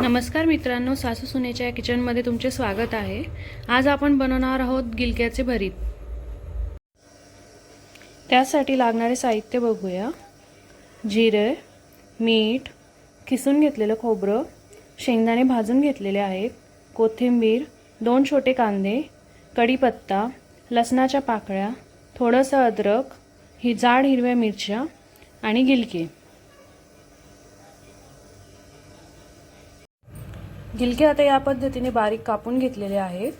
नमस्कार मित्रांनो सासू सुनेच्या किचनमध्ये तुमचे स्वागत आहे. आज आपण बनवणार आहोत गिलक्याचे भरीत. त्यासाठी लागणारे साहित्य बघूया. जिरे मीठ किसून घेतलेलं खोबरं शेंगदाणे भाजून घेतलेले आहेत कोथिंबीर दोन छोटे कांदे कढीपत्ता लसणाच्या पाकळ्या थोडंसं अद्रक ही जाड हिरव्या मिरच्या आणि गिलके. गिलके आता या पद्धतीने बारीक कापून घेतलेले आहेत.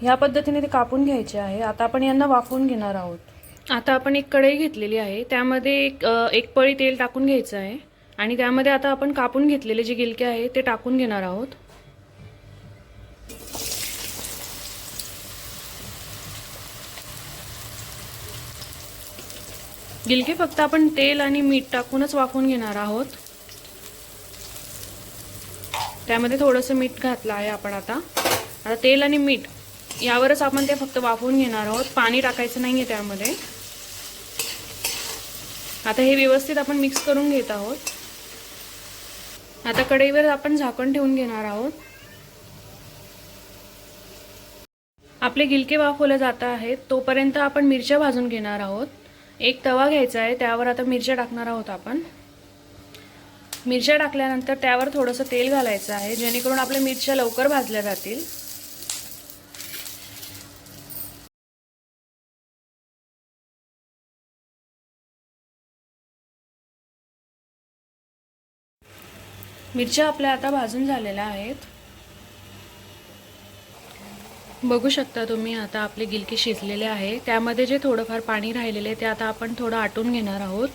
ह्या पद्धतीने ते कापून घ्यायचे आहे. आता आपण यांना वाफवून घेणार आहोत. आता आपण एक कढई घेतलेली आहे. त्यामध्ये एक एक पळी तेल टाकून घ्यायचं आहे. आणि त्यामध्ये आता आपण कापून घेतलेले जे गिलके आहे ते टाकून घेणार आहोत. गिलके फक्त आपण तेल आणि मीठ टाकूनच वाफवून घेणार आहोत. त्यामध्ये थोडंसं मीठ घातलं आहे आपण आता. आता तेल आणि मीठ यावरच आपण ते फक्त वाफवून घेणार आहोत. पाणी टाकायचं नाही आहे त्यामध्ये. आता हे व्यवस्थित आपण मिक्स करून घेत आहोत. आता कढईवर आपण झाकण ठेवून घेणार आहोत. आपले गिलके वाफवले जात आहेत. तोपर्यंत आपण मिरच्या भाजून घेणार आहोत. एक तवा घ्यायचा आहे त्यावर आता मिरच्या टाकणार आहोत आपण. मिरच्या टाकल्यानंतर त्यावर थोडंसं तेल घालायचं आहे जेणेकरून आपल्या मिरच्या लवकर भाजल्या जातील. मिरच्या आपल्या आता भाजून झालेल्या आहेत. बघू शकता तुम्ही आता आपले गिलकी शिजलेले आहे. त्यामध्ये जे थोडंफार पाणी राहिलेले ते आता आपण थोडं आटून घेणार आहोत.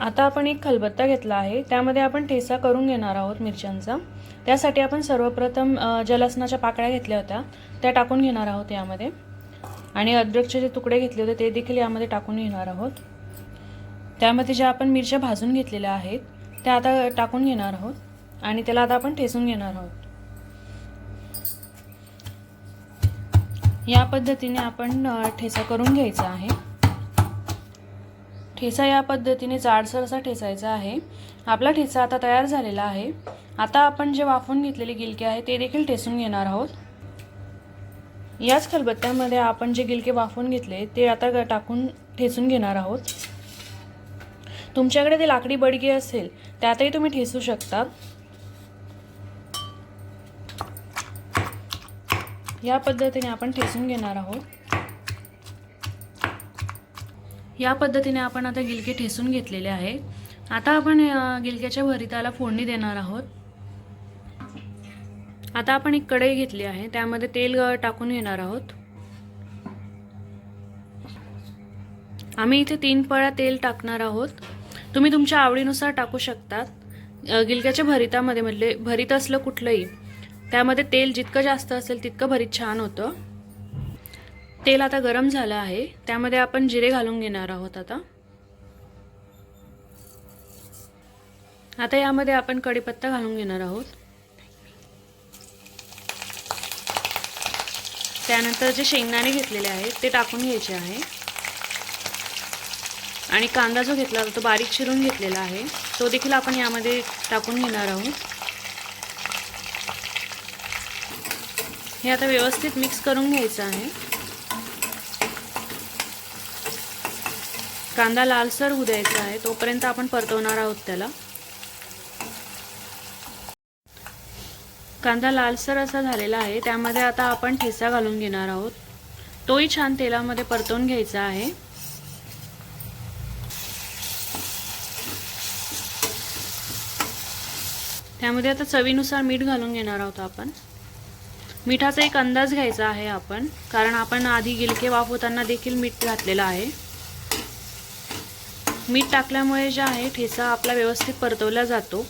आता आपण एक खलबत्ता घेतला आहे. त्यामध्ये आपण ठेसा करून घेणार आहोत मिरच्यांचा. त्यासाठी आपण सर्वप्रथम जलसनाच्या ज्या लसणाच्या पाकळ्या घेतल्या होत्या. त्या टाकून घेणार आहोत यामध्ये. आणि अद्रकचे जे तुकडे घेतले होते ते देखील यामध्ये टाकून घेणार आहोत. त्यामध्ये ज्या आपण मिरच्या भाजून घेतलेल्या आहेत त्या आता टाकून घेणार आहोत. आणि त्याला आता आपण ठेसून घेणार आहोत. या पद्धतीने आपण ठेसा ठेचा करून घ्यायचा आहे. ठेचा या पद्धतीने जाडसर असा ठेचायचा आहे. आपला ठेचा आता तयार झालेला आहे. आता आपण जे वाफवून घेतलेले गिलके आहे ते देखील ठेसून घेणार आहोत. याच खलबत्त्यामध्ये आपण जे गिलके वाफून घेतले ते आता ग- टाकून ठेचून घेणार आहोत. तुमच्याकडे ते लाकडी बडगी असेल त्यातही तुम्ही ठेचू शकता. या पद्धतीने आपण ठेचून घेणार आहोत. या पद्धतीने आपण आता गिलके ठेसून घेतलेले आहे. आता आपण गिलक्याच्या भरिताला फोडणी देणार आहोत. आता आपण एक कढई घेतली आहे. त्यामध्ये तेल टाकून घेणार आहोत. आम्ही इथे तीन पळ्या तेल टाकणार आहोत. तुम्ही तुमच्या आवडीनुसार टाकू शकतात. गिलक्याच्या भरितामध्ये म्हटले भरीत असलं कुठलंही त्यामध्ये तेल जितकं जास्त असेल तितकं भरीत छान होतं. तेल आता गरम झालं आहे. त्यामध्ये आपण जिरे घालून घेणार आहोत आता. आता यामध्ये आपण कढीपत्ता घालून घेणार आहोत. त्यानंतर जे शेंगदाणे घेतलेले आहेत ते टाकून घ्यायचे आहे. आणि कांदा जो घेतला होता तो बारीक चिरून घेतलेला आहे. तो देखील आपण यामध्ये टाकून घेणार आहोत. हे आता व्यवस्थित मिक्स करून घ्यायचं आहे. कांदा लालसर होऊ द्यायचा आहे तोपर्यंत आपण परतवणार आहोत त्याला. कांदा लालसर असा झालेला आहे त्यामध्ये आता आपण ठेचा घालून घेणार आहोत. तोही छान तेलामध्ये परतवून घ्यायचा आहे. त्यामध्ये आता चवीनुसार मीठ घालून घेणार आहोत आपण. मिठाचा एक अंदाज घ्यायचा आहे आपण कारण आपण आधी गिलके वाफवताना देखील मीठ घातलेलं आहे. मीठ टाकल्यामुळे जे आहे ठेचा आपला व्यवस्थित परतवला जातो.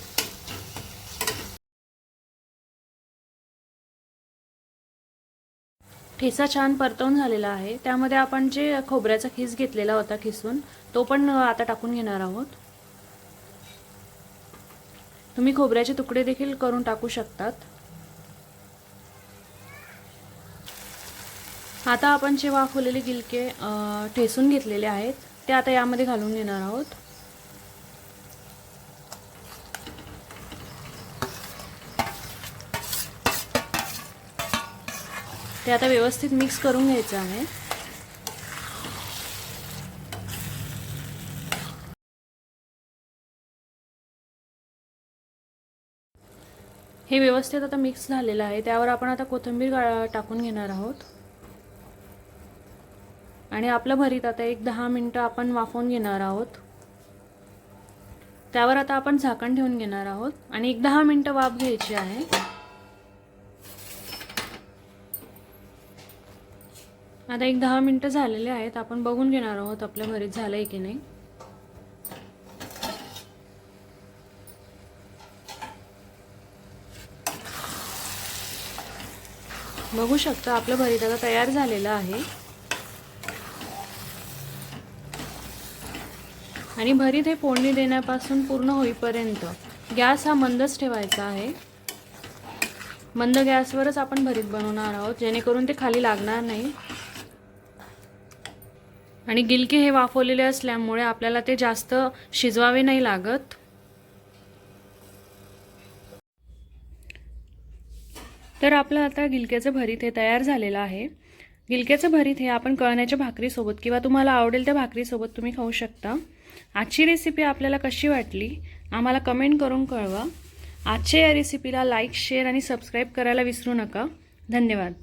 ठेचा छान परतवून झालेला आहे. त्यामध्ये आपण जे खोबऱ्याचा खीस घेतलेला होता खिसून तो पण आता टाकून घेणार आहोत. तुम्ही खोबऱ्याचे तुकडे देखील करून टाकू शकतात. आता आपण जे वाफवलेले गिलके ठेसून घेतलेले आहेत. ते आता यामध्ये घालून घेणार आहोत. ते आता व्यवस्थित मिक्स करून घ्यायचं आहे. हे व्यवस्थित आता मिक्स झालेलं आहे. त्यावर आपण आता कोथिंबीर टाकून घेणार आहोत. आणि आपलं भरीत आता एक दहा मिनटं आपण वाफवून घेणार आहोत. त्यावर आता आपण झाकण ठेवून घेणार आहोत. आणि एक दहा मिनटं वाफ घ्यायची आहे. आता एक दहा मिनटं झालेले आहेत. आपण बघून घेणार आहोत आपल्या भरीत झालंय की नाही. बघू शकता आपलं भरीत आता तयार झालेलं आहे. आणि भरीत हे फोडणी देण्यापासून पूर्ण होईपर्यंत गॅस हा मंदच ठेवायचा आहे. मंद गॅसवरच आपण भरीत बनवणार आहोत जेणेकरून ते खाली लागणार नाही. आणि गिलके हे वाफवलेले असल्यामुळे आपल्याला ते जास्त शिजवावे नाही लागत. तर आपलं आता गिलक्याचं भरीत हे तयार झालेलं आहे. गिलक्याचं भरीत हे आपण कळण्याच्या भाकरीसोबत किंवा तुम्हाला आवडेल त्या भाकरीसोबत तुम्ही खाऊ शकता. आजची रेसिपी आपल्याला कशी वाटली आम्हाला कमेंट करून कळवा. आजच्या या रेसिपीला लाईक शेअर आणि सबस्क्राईब करायला विसरू नका. धन्यवाद.